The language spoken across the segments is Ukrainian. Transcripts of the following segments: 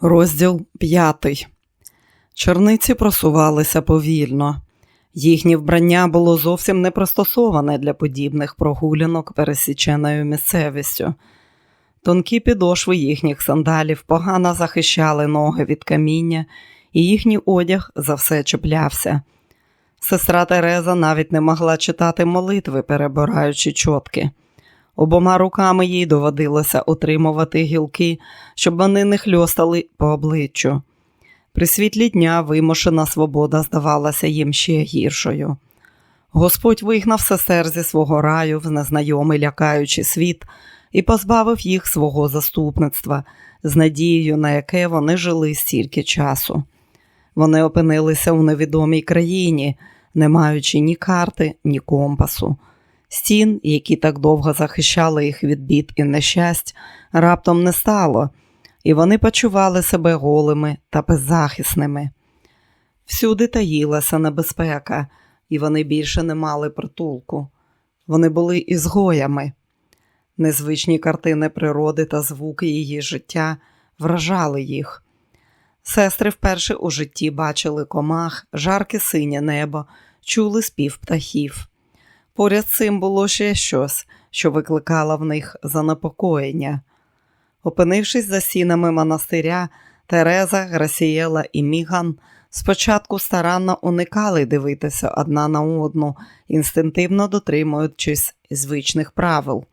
Розділ п'ятий. Черниці просувалися повільно. Їхнє вбрання було зовсім не пристосоване для подібних прогулянок пересіченою місцевістю. Тонкі підошви їхніх сандалів погано захищали ноги від каміння, і їхній одяг за все чіплявся. Сестра Тереза навіть не могла читати молитви, перебираючи чотки. Обома руками їй доводилося утримувати гілки, щоб вони не хльостали по обличчю. При світлі дня вимушена свобода здавалася їм ще гіршою. Господь вигнав сестер зі свого раю в незнайомий лякаючий світ і позбавив їх свого заступництва, з надією, на яке вони жили стільки часу. Вони опинилися у невідомій країні, не маючи ні карти, ні компасу. Стін, які так довго захищали їх від бід і нещасть, раптом не стало, і вони почували себе голими та беззахисними. Всюди таїлася небезпека, і вони більше не мали притулку. Вони були ізгоями. Незвичні картини природи та звуки її життя вражали їх. Сестри вперше у житті бачили комах, жарке синє небо, чули спів птахів. Поряд з цим було ще щось, що викликало в них занепокоєння. Опинившись за сінами монастиря, Тереза, Грасієла і Міган спочатку старанно уникали дивитися одна на одну, інстинктивно дотримуючись звичних правил.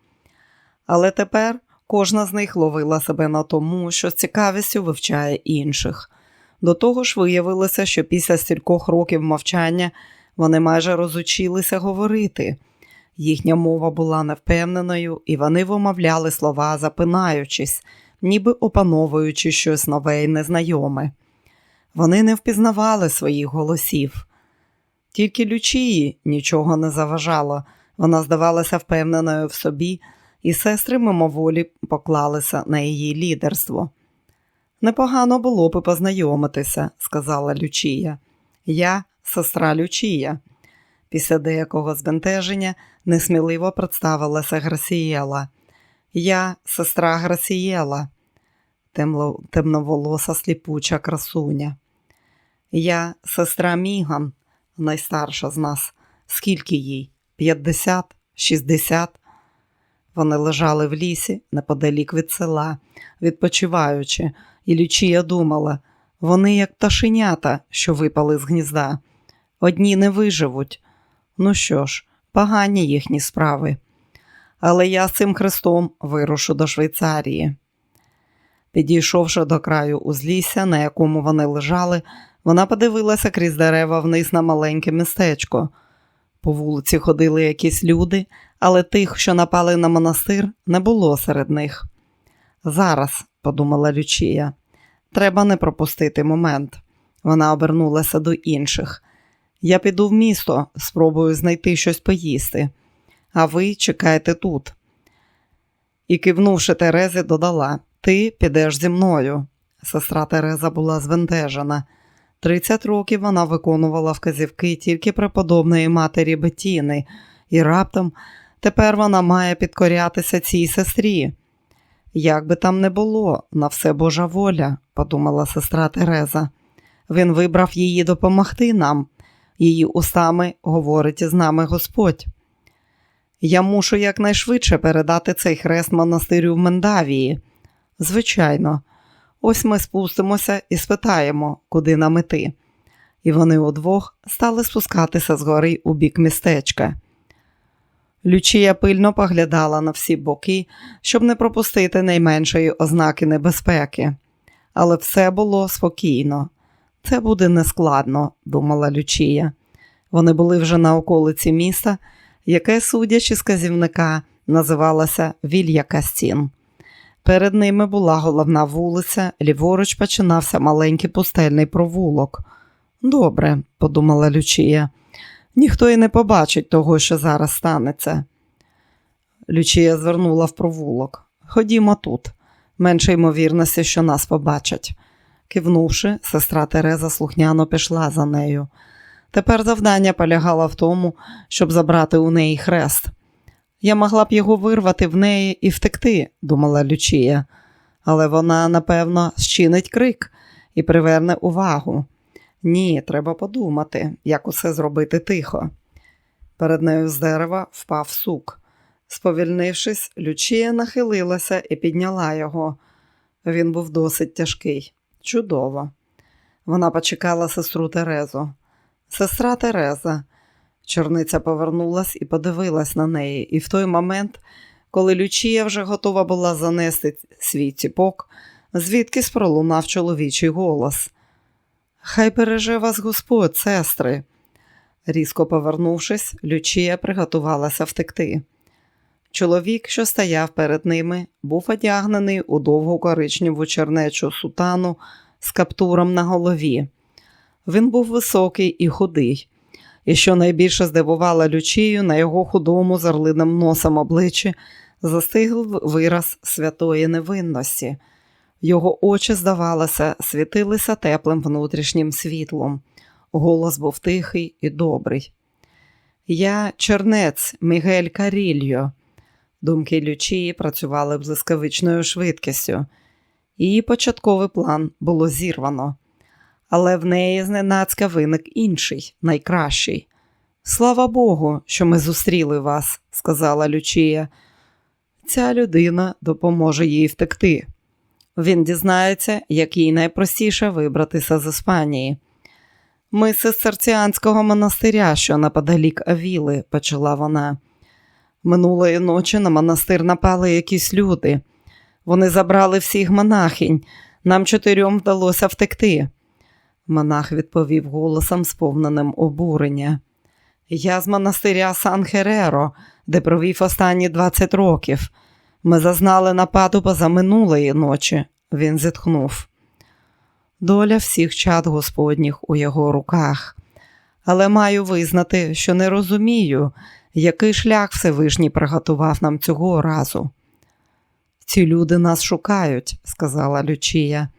Але тепер кожна з них ловила себе на тому, що з цікавістю вивчає інших. До того ж виявилося, що після стількох років мовчання вони майже розучилися говорити. Їхня мова була невпевненою, і вони вимовляли слова, запинаючись, ніби опановуючи щось нове і незнайоме. Вони не впізнавали своїх голосів. Тільки Лючії нічого не заважало, вона здавалася впевненою в собі, і сестри мимоволі поклалися на її лідерство. Непогано було б познайомитися, сказала Лючія. Я сестра Лючія. Після деякого збентеження несміливо представилася Грасієла. Я сестра Грасієла, темноволоса сліпуча красуня. Я сестра Міган, найстарша з нас. Скільки їй? П'ятдесят, шістдесят. Вони лежали в лісі неподалік від села, відпочиваючи, і Лючія думала, вони як пташенята, що випали з гнізда. Одні не виживуть. Ну що ж, погані їхні справи. Але я з цим хрестом вирушу до Швейцарії. Підійшовши до краю узлісся, на якому вони лежали, вона подивилася крізь дерева вниз на маленьке містечко. По вулиці ходили якісь люди, але тих, що напали на монастир, не було серед них. Зараз, подумала Лючія, треба не пропустити момент. Вона обернулася до інших. Я піду в місто, спробую знайти щось поїсти, а ви чекайте тут. І, кивнувши Терезі, додала Ти підеш зі мною. Сестра Тереза була звентежена. Тридцять років вона виконувала вказівки тільки преподобної матері Бетіни, і раптом тепер вона має підкорятися цій сестрі. Як би там не було, на все Божа воля, подумала сестра Тереза. Він вибрав її допомогти нам. Її устами говорить із нами Господь. Я мушу якнайшвидше передати цей хрест монастирю в Мендавії. Звичайно, ось ми спустимося і спитаємо, куди нам іти. І вони удвох стали спускатися з гори у бік містечка. Лючія пильно поглядала на всі боки, щоб не пропустити найменшої ознаки небезпеки, але все було спокійно. Це буде нескладно, думала Лючія. Вони були вже на околиці міста, яке, судячи з казівника, називалося Вілья Кастін. Перед ними була головна вулиця, ліворуч починався маленький пустельний провулок. Добре, подумала Лючія, ніхто і не побачить того, що зараз станеться. Лючія звернула в провулок. Ходімо тут, менше ймовірності, що нас побачать. Кивнувши, сестра Тереза слухняно пішла за нею. Тепер завдання полягало в тому, щоб забрати у неї хрест. Я могла б його вирвати в неї і втекти, думала Лючія, Але вона, напевно, щинить крик і приверне увагу. Ні, треба подумати, як усе зробити тихо. Перед нею з дерева впав сук. Сповільнившись, Лючія нахилилася і підняла його. Він був досить тяжкий. Чудово. Вона почекала сестру Терезу. Сестра Тереза. Чорниця повернулась і подивилась на неї, і в той момент, коли Лючія вже готова була занести свій ціпок, звідкись пролунав чоловічий голос. Хай береже вас Господь, сестри. Різко повернувшись, Лючія приготувалася втекти. Чоловік, що стояв перед ними, був одягнений у довгу коричневу чернечу сутану з каптуром на голові. Він був високий і худий, і що найбільше здивувало Лючію, на його худому з орлиним носом обличчі застиг вираз святої невинності. Його очі, здавалося, світилися теплим внутрішнім світлом. Голос був тихий і добрий. Я чернець Мігель Карільо. Думки Лючії працювали блискавичною швидкістю. Її початковий план було зірвано, але в неї зненацька виник інший, найкращий. Слава Богу, що ми зустріли вас, сказала Лючія. Ця людина допоможе їй втекти. Він дізнається, як їй найпростіше вибратися з Іспанії. Ми з цистерціанського монастиря, що наподалік Авіли, почала вона. Минулої ночі на монастир напали якісь люди. Вони забрали всіх монахинь. Нам чотирьом вдалося втекти. Монах відповів голосом, сповненим обурення. Я з монастиря Сан Хереро, де провів останні 20 років. Ми зазнали нападу позаминулої ночі, він зітхнув. Доля всіх чад Господніх у його руках. Але маю визнати, що не розумію, який шлях Всевишній приготував нам цього разу. Ці люди нас шукають, сказала Лючія.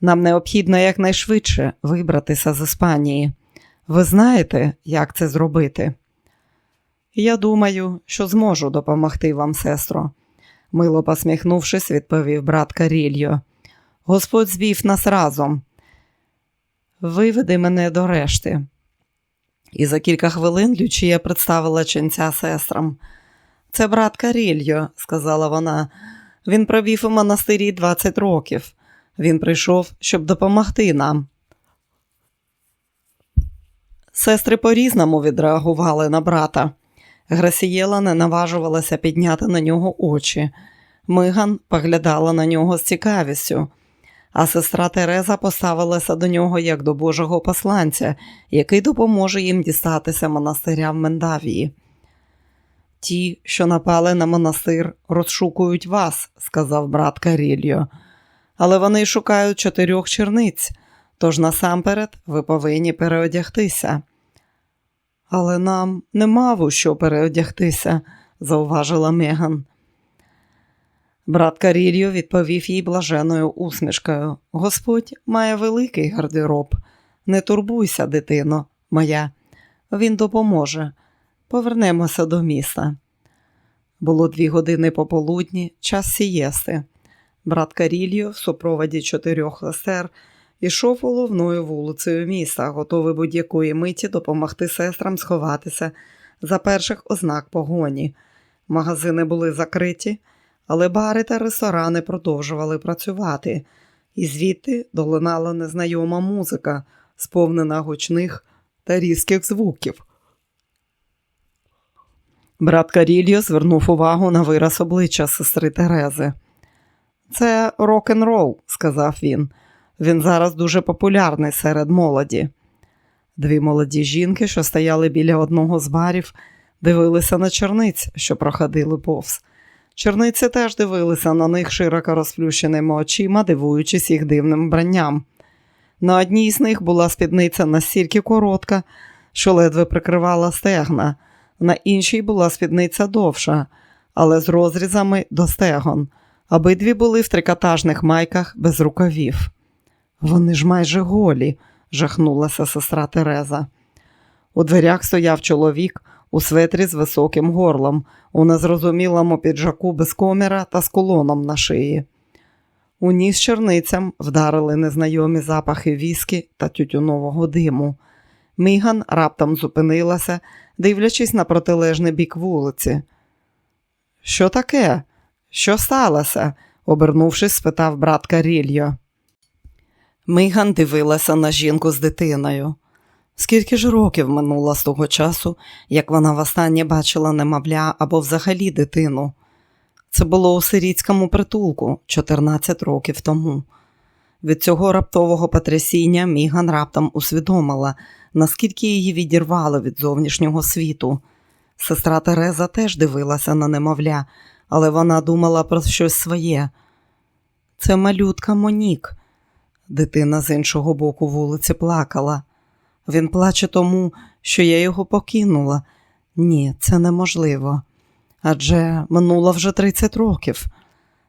Нам необхідно якнайшвидше вибратися з Іспанії. Ви знаєте, як це зробити? Я думаю, що зможу допомогти вам, сестро, мило посміхнувшись, відповів брат Карільо. Господь звів нас разом. Виведи мене до решти. І за кілька хвилин Лючія представила ченця сестрам. Це брат Карільо, сказала вона. Він провів у монастирі 20 років. Він прийшов, щоб допомогти нам. Сестри по-різному відреагували на брата. Грасієла не наважувалася підняти на нього очі. Миган поглядала на нього з цікавістю, а сестра Тереза поставилася до нього як до Божого посланця, який допоможе їм дістатися монастиря в Мендавії. Ті, що напали на монастир, розшукують вас, сказав брат Карільо, але вони шукають чотирьох черниць, тож насамперед ви повинні переодягтися. Але нам нема в що переодягтися, зауважила Меган. Брат Карільо відповів їй блаженою усмішкою. Господь має великий гардероб. Не турбуйся, дитино моя, він допоможе. Повернемося до міста. Було дві години пополудні, час сієсти. Брат Карільо в супроводі чотирьох сестер ішов головною вулицею міста, готовий будь-якої миті допомогти сестрам сховатися за перших ознак погоні. Магазини були закриті, але бари та ресторани продовжували працювати, і звідти долинала незнайома музика, сповнена гучних та різких звуків. Брат Карільо звернув увагу на вираз обличчя сестри Терези. Це рок-н-рол, сказав він. Він зараз дуже популярний серед молоді. Дві молоді жінки, що стояли біля одного з барів, дивилися на черниць, що проходили повз. Черниці теж дивилися на них широко розплющеними очима, дивуючись їх дивним вбранням. На одній з них була спідниця настільки коротка, що ледве прикривала стегна, на іншій була спідниця довша, але з розрізами до стегон. Обидві були в трикотажних майках без рукавів. Вони ж майже голі, жахнулася сестра Тереза. У дверях стояв чоловік у светрі з високим горлом, у незрозумілому піджаку без коміра та з колоном на шиї. У ніс черницям вдарили незнайомі запахи віскі та тютюнового диму. Міган раптом зупинилася, дивлячись на протилежний бік вулиці. Що таке? Що сталося? обернувшись, спитав брат Карільо. Міган дивилася на жінку з дитиною. Скільки ж років минуло з того часу, як вона востаннє бачила немовля або взагалі дитину? Це було у сирітському притулку 14 років тому. Від цього раптового потрясіння Міган раптом усвідомила, наскільки її відірвало від зовнішнього світу. Сестра Тереза теж дивилася на немовля, але вона думала про щось своє. Це малютка Монік. Дитина з іншого боку вулиці плакала. Він плаче тому, що я його покинула. Ні, це неможливо. Адже минуло вже 30 років.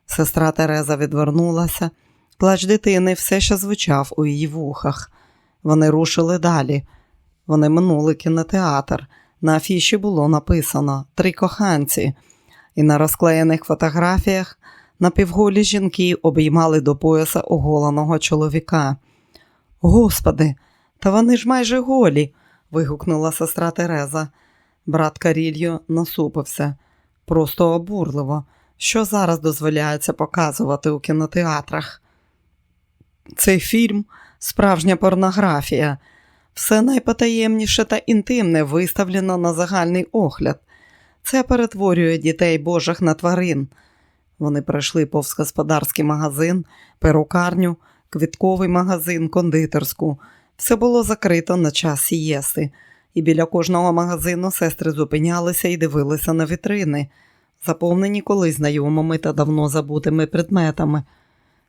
Сестра Тереза відвернулася, плач дитини все ще звучав у її вухах. Вони рушили далі. Вони минули кінотеатр. На афіші було написано Три коханці, і на розклеєних фотографіях напівголі жінки обіймали до пояса оголеного чоловіка. Господи, та вони ж майже голі. вигукнула сестра Тереза. Брат Карільо насупився. Просто обурливо. Що зараз дозволяється показувати у кінотеатрах? Цей фільм справжня порнографія. Все найпотаємніше та інтимне виставлено на загальний огляд. Це перетворює дітей Божих на тварин. Вони пройшли повз господарський магазин, перукарню, квітковий магазин, кондитерську. Все було закрито на час сієси, і біля кожного магазину сестри зупинялися і дивилися на вітрини, заповнені колись знайомими та давно забутими предметами.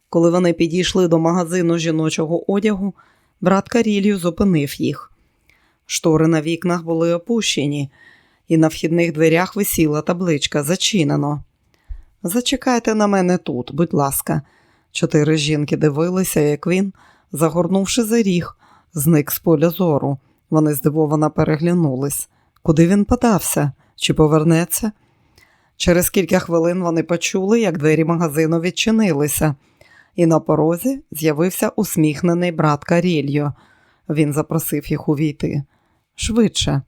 Коли вони підійшли до магазину жіночого одягу, брат Карілью зупинив їх. Штори на вікнах були опущені, і на вхідних дверях висіла табличка Зачинено. Зачекайте на мене тут, будь ласка. Чотири жінки дивилися, як він, загорнувши за ріг, зник з поля зору. Вони здивовано переглянулись. Куди він подався? Чи повернеться? Через кілька хвилин вони почули, як двері магазину відчинилися, і на порозі з'явився усміхнений брат Карільо. Він запросив їх увійти. Швидше.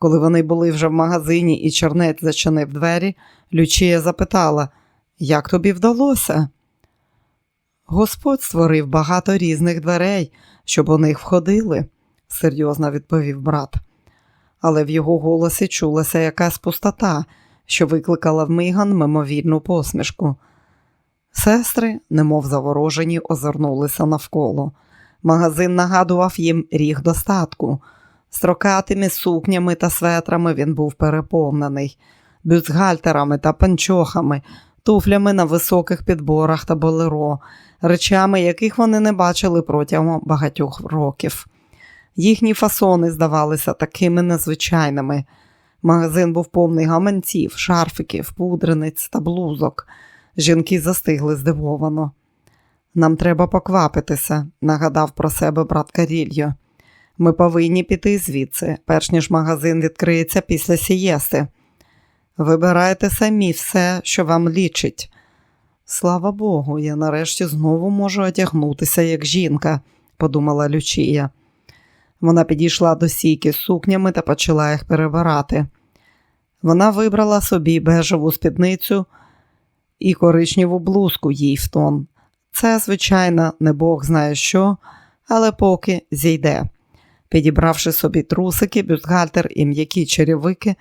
Коли вони були вже в магазині і чорнець зачинив двері, Лючія запитала, як тобі вдалося? Господь створив багато різних дверей, щоб у них входили, серйозно відповів брат. Але в його голосі чулася якась пустота, що викликала в Миган мимовільну посмішку. Сестри, немов заворожені, озирнулися навколо. Магазин нагадував їм ріг достатку. Строкатими сукнями та светрами він був переповнений, бюстгальтерами та панчохами, туфлями на високих підборах та болеро, речами, яких вони не бачили протягом багатьох років. Їхні фасони здавалися такими незвичайними. Магазин був повний гаманців, шарфиків, пудрениць та блузок. Жінки застигли здивовано. Нам треба поквапитися, нагадав про себе брат Карільо. Ми повинні піти звідси, перш ніж магазин відкриється після сієси. Вибирайте самі все, що вам лічить. Слава Богу, я нарешті знову можу одягнутися як жінка, подумала Лючія. Вона підійшла до сійки з сукнями та почала їх перебирати. Вона вибрала собі бежеву спідницю і коричневу блузку їй в тон. Це, звичайно, не Бог знає що, але поки зійде. Підібравши собі трусики, бюстгальтер і м'які черевики,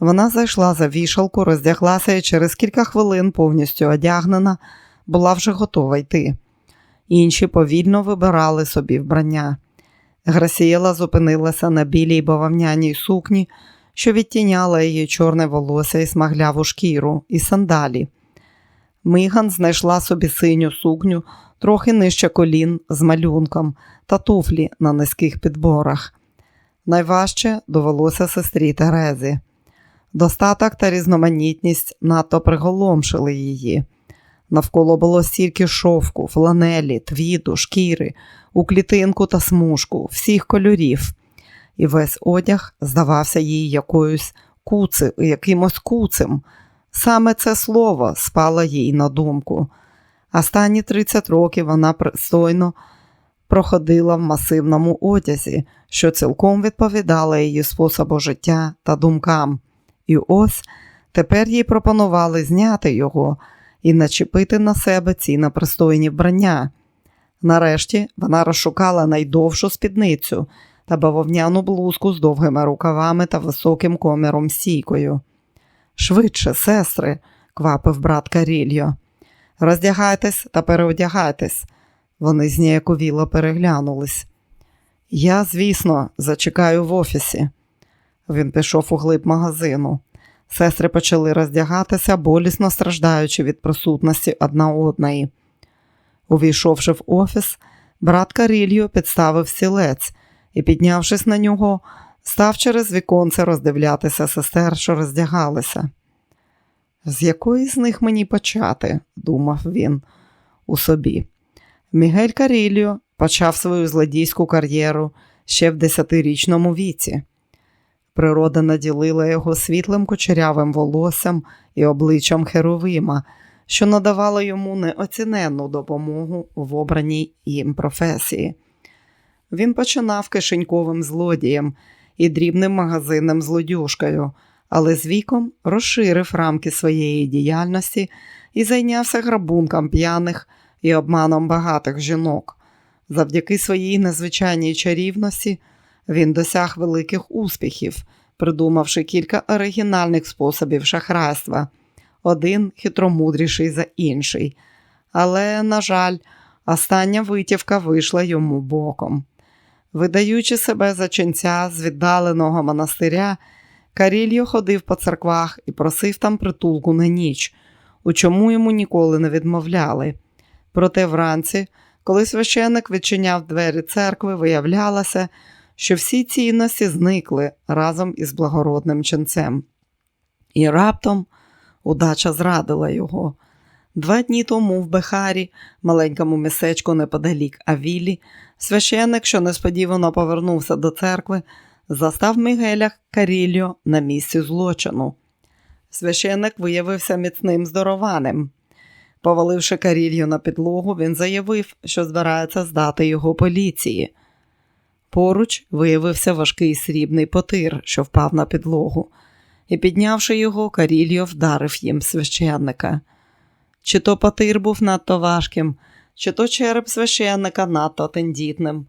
вона зайшла за вішалку, роздяглася і через кілька хвилин, повністю одягнена, була вже готова йти. Інші повільно вибирали собі вбрання. Грасієла зупинилася на білій бавовняній сукні, що відтіняла її чорне волосся і смагляву шкіру, і сандалі. Миган знайшла собі синю сукню, трохи нижче колін з малюнком та туфлі на низьких підборах. Найважче довелося сестрі Терезі. Достаток та різноманітність надто приголомшили її. Навколо було стільки шовку, фланелі, твіду, шкіри, у клітинку та смужку, всіх кольорів, і весь одяг здавався їй якоюсь куци, якимось куцем. Саме це слово спало їй на думку. Останні 30 років вона пристойно проходила в масивному одязі, що цілком відповідала її способу життя та думкам. І ось тепер їй пропонували зняти його і начепити на себе ці непристойні вбрання. Нарешті вона розшукала найдовшу спідницю та бавовняну блузку з довгими рукавами та високим коміром сійкою. Швидше, сестри, квапив брат Карільо. Роздягайтесь та переодягайтесь. Вони зніяковіло переглянулись. Я, звісно, зачекаю в офісі. Він пішов у глиб магазину. Сестри почали роздягатися, болісно страждаючи від присутності одна одної. Увійшовши в офіс, брат Карільо підставив стілець і, піднявшись на нього, став через віконце роздивлятися сестер, що роздягалися. З якої з них мені почати? думав він у собі. Мігель Карільо почав свою злодійську кар'єру ще в десятирічному віці. Природа наділила його світлим кучерявим волоссям і обличчям Херовима, що надавало йому неоціненну допомогу в обраній їм професії. Він починав кишеньковим злодієм і дрібним магазинним злодюшкою, але з віком розширив рамки своєї діяльності і зайнявся грабунком п'яних і обманом багатих жінок. Завдяки своїй незвичайній чарівності він досяг великих успіхів, придумавши кілька оригінальних способів шахрайства, один хитромудріший за інший. Але, на жаль, остання витівка вийшла йому боком. Видаючи себе за ченця з віддаленого монастиря, Карільо ходив по церквах і просив там притулку на ніч, у чому йому ніколи не відмовляли. Проте вранці, коли священник відчиняв двері церкви, виявлялося, що всі цінності зникли разом із благородним ченцем. І раптом удача зрадила його. Два дні тому в Бехарі, маленькому містечку неподалік Авілі, священник, що несподівано повернувся до церкви, застав Мігеля Карільо на місці злочину. Священник виявився міцним здорованим. Поваливши Карілью на підлогу, він заявив, що збирається здати його поліції. Поруч виявився важкий срібний потир, що впав на підлогу, і, піднявши його, Карільо вдарив їм священника. Чи то потир був надто важким, чи то череп священника надто тендітним,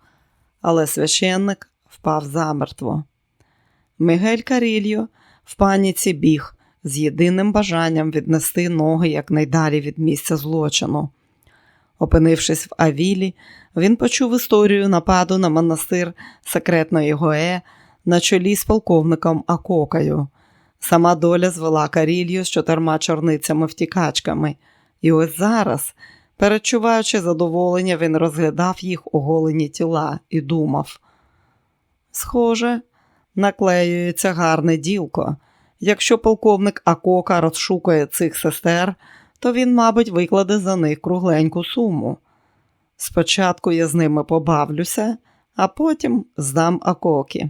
але священник впав замертво. Мігель Карільо в паніці біг з єдиним бажанням віднести ноги якнайдалі від місця злочину. Опинившись в Авілі, він почув історію нападу на монастир секретної Гое на чолі з полковником Акокою. Сама доля звела Карілью з чотирма чорницями втікачками, і ось зараз, перечуваючи задоволення, він розглядав їх оголені тіла і думав: Схоже, наклеюється гарне ділко. Якщо полковник Акока розшукає цих сестер, то він, мабуть, викладе за них кругленьку суму. Спочатку я з ними побавлюся, а потім здам Акокі.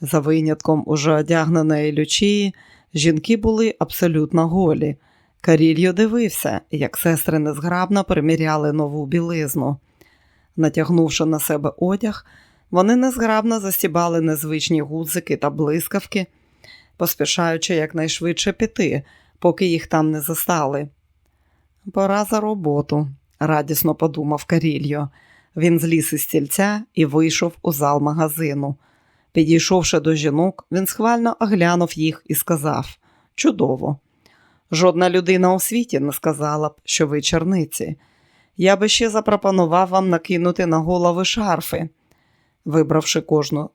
За винятком уже одягненої лючії, жінки були абсолютно голі. Карільо дивився, як сестри незграбно приміряли нову білизну. Натягнувши на себе одяг, вони незграбно засібали незвичні гудзики та блискавки, поспішаючи якнайшвидше піти, поки їх там не застали. Пора за роботу, радісно подумав Карільо. Він зліз із стільця і вийшов у зал магазину. Підійшовши до жінок, він схвально оглянув їх і сказав Чудово! Жодна людина у світі не сказала б, що ви черниці. Я би ще запропонував вам накинути на голови шарфи. Вибравши кожну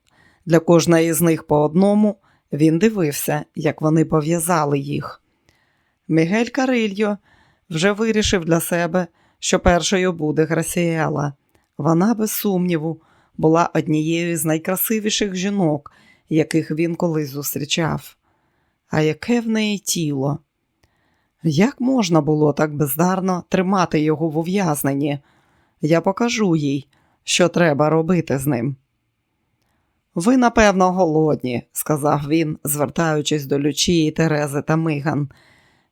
для кожної з них по одному, він дивився, як вони пов'язали їх. Мігель Карильо вже вирішив для себе, що першою буде Грасіела. Вона, без сумніву, була однією з найкрасивіших жінок, яких він колись зустрічав. А яке в неї тіло? Як можна було так бездарно тримати його в ув'язненні? Я покажу їй, що треба робити з ним. Ви, напевно, голодні, сказав він, звертаючись до Лючії, Терези та Миган.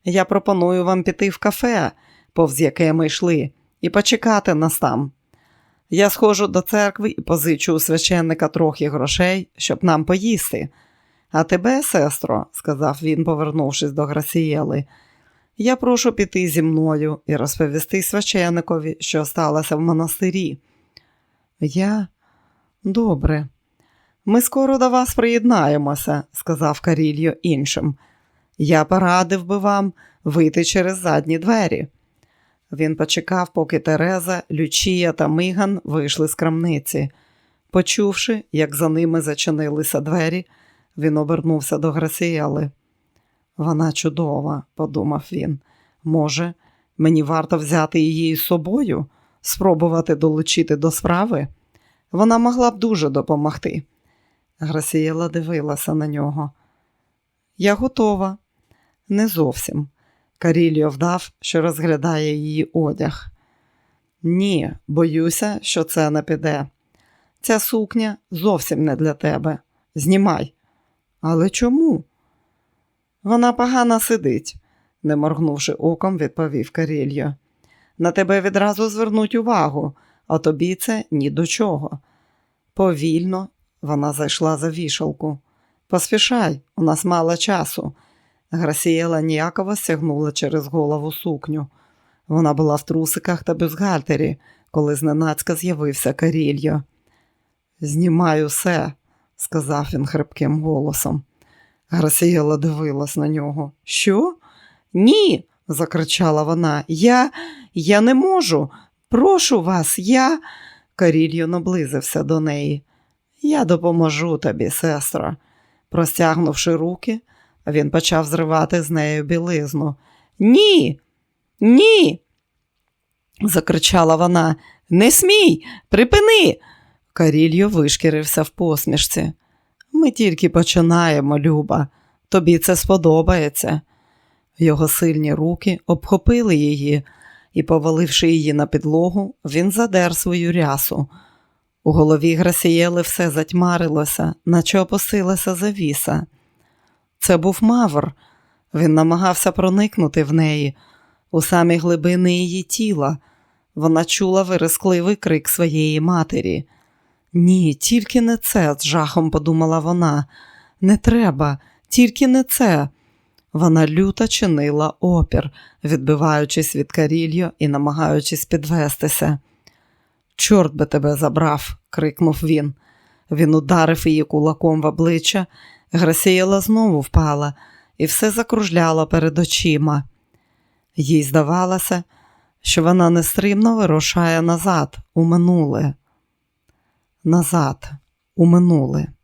Я пропоную вам піти в кафе, повз яке ми йшли, і почекати нас там. Я схожу до церкви і позичу у священника трохи грошей, щоб нам поїсти. А тебе, сестро, сказав він, повернувшись до Грасієли, я прошу піти зі мною і розповісти священикові, що сталося в монастирі. Я добре. Ми скоро до вас приєднаємося, сказав Карільо іншим. Я порадив би вам вийти через задні двері. Він почекав, поки Тереза, Лючія та Миган вийшли з крамниці. Почувши, як за ними зачинилися двері, він обернувся до Грасіели. Вона чудова, подумав він. Може, мені варто взяти її з собою, спробувати долучити до справи? Вона могла б дуже допомогти. Грасієла дивилася на нього. Я готова. Не зовсім. Каріліо вдав, що розглядає її одяг. Ні, боюся, що це не піде. Ця сукня зовсім не для тебе. Знімай. Але чому? Вона погано сидить, не моргнувши оком, відповів Карільо. На тебе відразу звернуть увагу, а тобі це ні до чого. Повільно вона зайшла за вішалку. Поспішай, у нас мало часу. Грасієла ніяково стягнула через голову сукню. Вона була в трусиках та бюстгальтері, коли зненацька з'явився Карільо. Знімай усе, сказав він хрипким голосом. Грасієла дивилась на нього. Що? Ні, закричала вона. Я я не можу. Прошу вас, я. Карільо наблизився до неї. Я допоможу тобі, сестра. Простягнувши руки, він почав зривати з нею білизну. Ні, ні. закричала вона. Не смій, припини. Карільо вишкірився в посмішці. Ми тільки починаємо, Люба. Тобі це сподобається. Його сильні руки обхопили її і, поваливши її на підлогу, він задер свою рясу. У голові Грасієли все затьмарилося, наче опустилася завіса. Це був Мавр. Він намагався проникнути в неї, у самі глибини її тіла. Вона чула виразкливий крик своєї матері. Ні, тільки не це, з жахом подумала вона. Не треба, тільки не це. Вона люто чинила опір, відбиваючись від Карільо і намагаючись підвестися. Чорт би тебе забрав, крикнув він. Він ударив її кулаком в обличчя. Грасієла знову впала і все закружляло перед очима. Їй здавалося, що вона нестримно вирушає назад, у минуле. Назад, у минуле.